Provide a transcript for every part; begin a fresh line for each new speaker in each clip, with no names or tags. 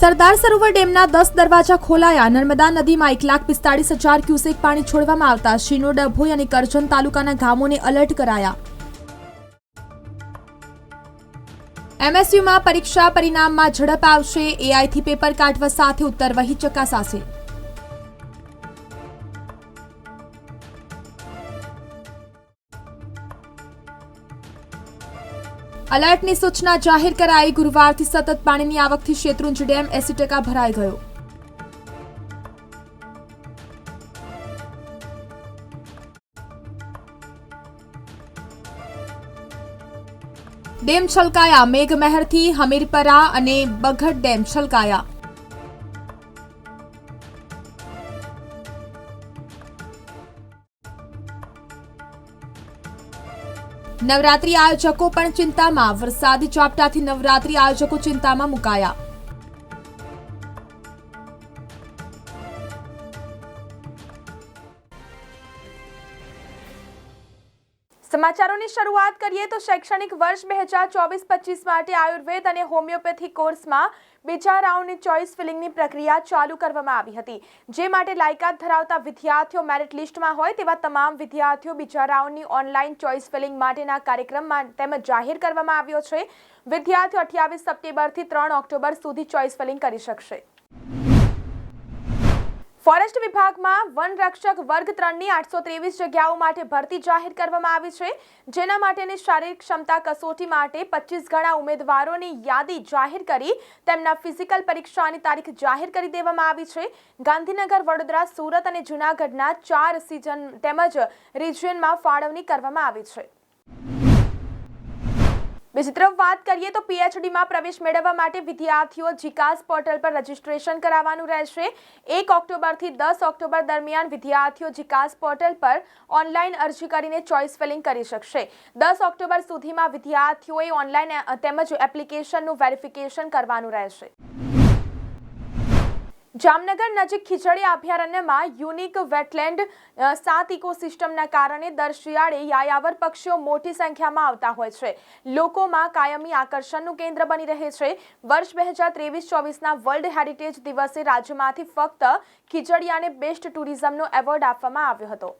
સરદાર સરોવર ડેમના દસ દરવાજા ખોલાયા. નર્મદા નદીમાં એક લાખ પિસ્તાળીસ હજાર ક્યુસેક પાણી છોડવામાં આવતા શિનો, ડભોઈ અને કરજણ તાલુકાના ગામોને અલર્ટ કરાયા. એમએસયુમાં પરીક્ષા પરિણામમાં ઝડપ આવશે. એઆઈથી પેપર કાઢવા સાથે ઉત્તર, વહી ચકાસાશે. અલર્ટની સૂચના જાહેર કરાઈ. ગુરુવારથી સતત પાણીની આવકથી શેત્રુંજ ડેમ એસી ટકા ભરાઈ ગયો. ડેમ છલકાયા. મેઘમહેરથી હમીરપરા અને બઘટ ડેમ છલકાયા. નવરાત્રી આયોજકો પણ ચિંતામાં. વરસાદી ઝાપટાથી નવરાત્રી આયોજકો ચિંતામાં મુકાયા. સમાચારોની શરૂઆત કરીએ તો શૈક્ષણિક વર્ષ બે હજાર ચોવીસ પચીસ માટે આયુર્વેદ અને હોમિયોપેથી કોર્સમાં બીજા રાઉન્ડની ચોઇસ ફિલિંગની પ્રક્રિયા ચાલુ કરવામાં આવી હતી. જે માટે લાયકાત ધરાવતા વિદ્યાર્થીઓ મેરિટ લિસ્ટમાં હોય તેવા તમામ વિદ્યાર્થીઓ બીજા રાઉન્ડની ઓનલાઈન ચોઇસ ફિલિંગ માટેના કાર્યક્રમમાં તેમજ જાહેર કરવામાં આવ્યો છે. વિદ્યાર્થીઓ અઠ્યાવીસ સપ્ટેમ્બરથી ત્રણ ઓક્ટોબર સુધી ચોઇસ ફિલિંગ કરી શકશે. ફોરેસ્ટ વિભાગમાં વન રક્ષક વર્ગ ત્રણની આઠસો ત્રેવીસ જગ્યાઓ માટે ભરતી જાહેર કરવામાં આવી છે. જેના માટેની શારીરિક ક્ષમતા કસોટી માટે પચીસ ગણા ઉમેદવારોની યાદી જાહેર કરી તેમના ફિઝિકલ પરીક્ષાની તારીખ જાહેર કરી દેવામાં આવી છે. ગાંધીનગર, વડોદરા, સુરત અને જૂનાગઢના ચાર સિઝન તેમજ રિજિયનમાં ફાળવણી કરવામાં આવી છે. બીજી તરફ વાત કરીએ તો પીએચડીમાં પ્રવેશ મેળવવા માટે વિદ્યાર્થીઓ જીકાસ પોર્ટલ પર રજીસ્ટ્રેશન કરાવવાનું રહેશે. એક ઓક્ટોબરથી દસ ઓક્ટોબર દરમિયાન વિદ્યાર્થીઓ જીકાસ પોર્ટલ પર ઓનલાઈન અરજી કરીને ચોઇસ ફિલિંગ કરી શકશે. દસ ઓક્ટોબર સુધીમાં વિદ્યાર્થીઓએ ઓનલાઈન તેમજ એપ્લિકેશનનું વેરિફિકેશન કરવાનું રહેશે. જામનગર નજીક ખીચડી અભયારણ્યમાં યુનિક વેટલેન્ડ સાત ઇકોસિસ્ટમના કારણે દર શિયાળે યાયાવર પક્ષીઓ મોટી સંખ્યામાં આવતા હોય છે. લોકોમાં કાયમી આકર્ષણનું કેન્દ્ર બની રહે છે. વર્ષ બે હજાર ત્રેવીસ ચોવીસના વર્લ્ડ હેરિટેજ દિવસે રાજ્યમાંથી ફક્ત ખીચડિયાને બેસ્ટ ટુરિઝમનો એવોર્ડ આપવામાં આવ્યો હતો.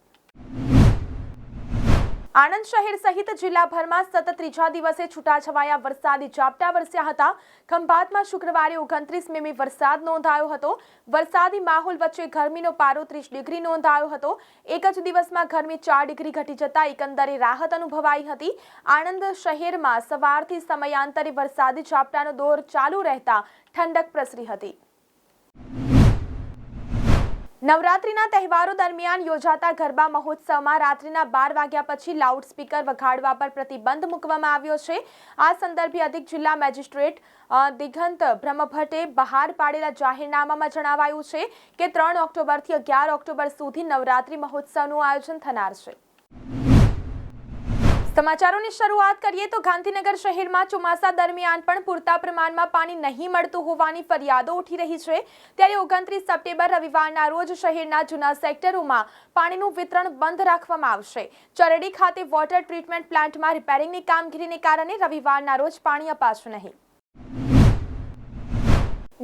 આણંદ શહેર સહિત જિલ્લાભરમાં સતત ત્રીજા દિવસે છૂટાછવાયા વરસાદી ઝાપટા વરસ્યા હતા. ખંભાતમાં શુક્રવારે ઓગણત્રીસ મીમી વરસાદ નોંધાયો હતો. વરસાદી માહોલ વચ્ચે ગરમીનો પારો ત્રીસ ડિગ્રી નોંધાયો હતો. એક જ દિવસમાં ગરમી ચાર ડિગ્રી ઘટી જતા એકંદરે રાહત અનુભવાઈ હતી. આણંદ શહેરમાં સવારથી સમયાંતરે વરસાદી ઝાપટાનો દોર ચાલુ રહેતા ઠંડક પ્રસરી હતી. નવરાત્રીના તહેવારો દરમિયાન યોજાતા ગરબા મહોત્સવમાં રાત્રિના બાર વાગ્યા પછી લાઉડસ્પીકર વગાડવા પર પ્રતિબંધ મૂકવામાં આવ્યો છે. આ સંદર્ભે અધિક જિલ્લા મેજિસ્ટ્રેટ દિગંત બ્રહ્મભટ્ટે બહાર પાડેલા જાહેરનામામાં જણાવાયું છે કે ત્રણ ઓક્ટોબરથી અગિયાર ઓક્ટોબર સુધી નવરાત્રી મહોત્સવનું આયોજન થનાર છે. સમાચારોની શરૂઆત કરીએ તો ગાંધીનગર શહેરમાં ચોમાસા દરમિયાન પણ પૂરતા પ્રમાણમાં પાણી નહીં મળતું હોવાની ફરિયાદો ઉઠી રહી છે. ત્યારે ઓગણત્રીસ સપ્ટેમ્બર રવિવારના રોજ શહેરના જૂના સેક્ટરોમાં પાણીનું વિતરણ બંધ રાખવામાં આવશે. ચરડી ખાતે વોટર ટ્રીટમેન્ટ પ્લાન્ટમાં રિપેરિંગની કામગીરીને કારણે રવિવારના રોજ પાણી અપાશે નહીં.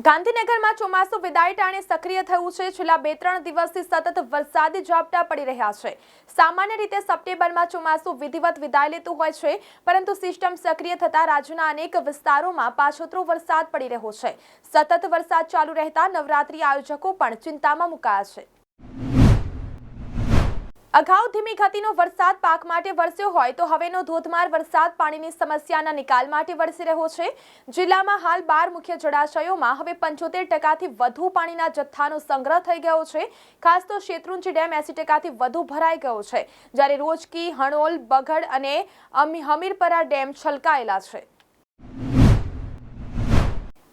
ગાંધીનગરમાં ચોમાસું વિદાય ટાણે સક્રિય થયું છે. છેલ્લા બે ત્રણ દિવસથી સતત વરસાદી ઝાપટા પડી રહ્યા છે. સામાન્ય રીતે સપ્ટેમ્બરમાં ચોમાસું વિધિવત વિદાય લેતું હોય છે, પરંતુ સિસ્ટમ સક્રિય થતાં રાજ્યના અનેક વિસ્તારોમાં પાછોતરો વરસાદ પડી રહ્યો છે. સતત વરસાદ ચાલુ રહેતા નવરાત્રી આયોજકો પણ ચિંતામાં મુકાયા છે. અગાઉ ધીમી ગતિનો વરસાદ પાક માટે વરસ્યો હોય તો હવેનો ધોધમાર વરસાદ પાણીની સમસ્યાના નિકાલ માટે વરસી રહ્યો છે. જિલ્લામાં હાલ બાર મુખ્ય જળાશયોમાં હવે પંચોતેર ટકાથી વધુ પાણીના જથ્થાનો સંગ્રહ થઈ ગયો છે. ખાસ તો શેત્રુંજી ડેમ એસી ટકાથી વધુ ભરાઈ ગયો છે. જ્યારે રોજકી, હણોલ, બગડ અને હમીરપરા ડેમ છલકાયેલા છે.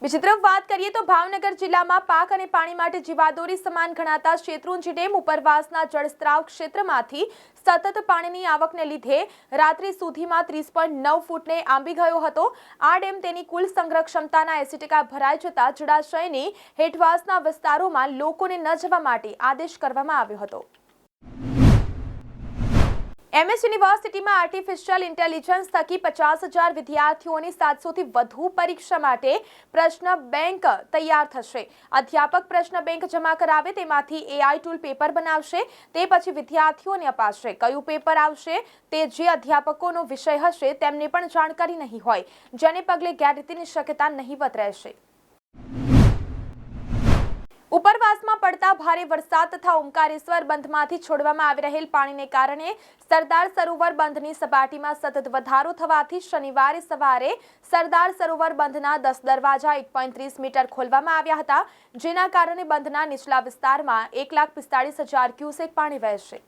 બીજી તરફ વાત કરીએ તો ભાવનગર જિલ્લામાં પાક અને પાણી માટે જીવાદોરી સમાન ગણાતા શેત્રુંજી ડેમ ઉપરવાસના જળસ્ત્રાવ ક્ષેત્રમાંથી સતત પાણીની આવકને લીધે રાત્રિ સુધીમાં ત્રીસ નવ ફૂટને આંબી ગયો હતો. આ ડેમ તેની કુલ સંગ્રહ ક્ષમતાના એસી ટકા ભરાઈ જતા જળાશયની હેઠવાસના વિસ્તારોમાં લોકોને ન જવા માટે આદેશ કરવામાં આવ્યો હતો. એમએસ યુનિવર્સિટીમાં આર્ટિફિશિયલ ઇન્ટેલિજન્સ થકી પચાસ હજાર વિદ્યાર્થીઓની સાતસોથી વધુ પરીક્ષા માટે પ્રશ્ન બેંક તૈયાર થશે. અધ્યાપક પ્રશ્ન બેંક જમા કરાવે તેમાંથી એઆઈ ટૂલ પેપર બનાવશે, તે પછી વિદ્યાર્થીઓને અપાશે. કયું પેપર આવશે, તે જે અધ્યાપકોનો વિષય હશે તેમને પણ જાણકારી નહીં હોય, જેને પગલે ગેરરીતિની શક્યતા નહીવત રહેશે. પડતા ભારે વરસાદ તથા ઓમકારેશ્વર બંધમાંથી છોડવામાં આવી રહેલ પાણીને કારણે સરદાર સરોવર બંધની સપાટીમાં સતત વધારો થવાથી શનિવારે સવારે સરદાર સરોવર બંધના દસ દરવાજા એક મીટર ખોલવામાં આવ્યા હતા, જેના કારણે બંધના નીચલા વિસ્તારમાં એક લાખ પિસ્તાળીસ હજાર ક્યુસેક પાણી વહેશે.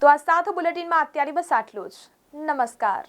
તો આ સાથ બુલેટિનમાં અત્યારે બસ આટલું જ. નમસ્કાર.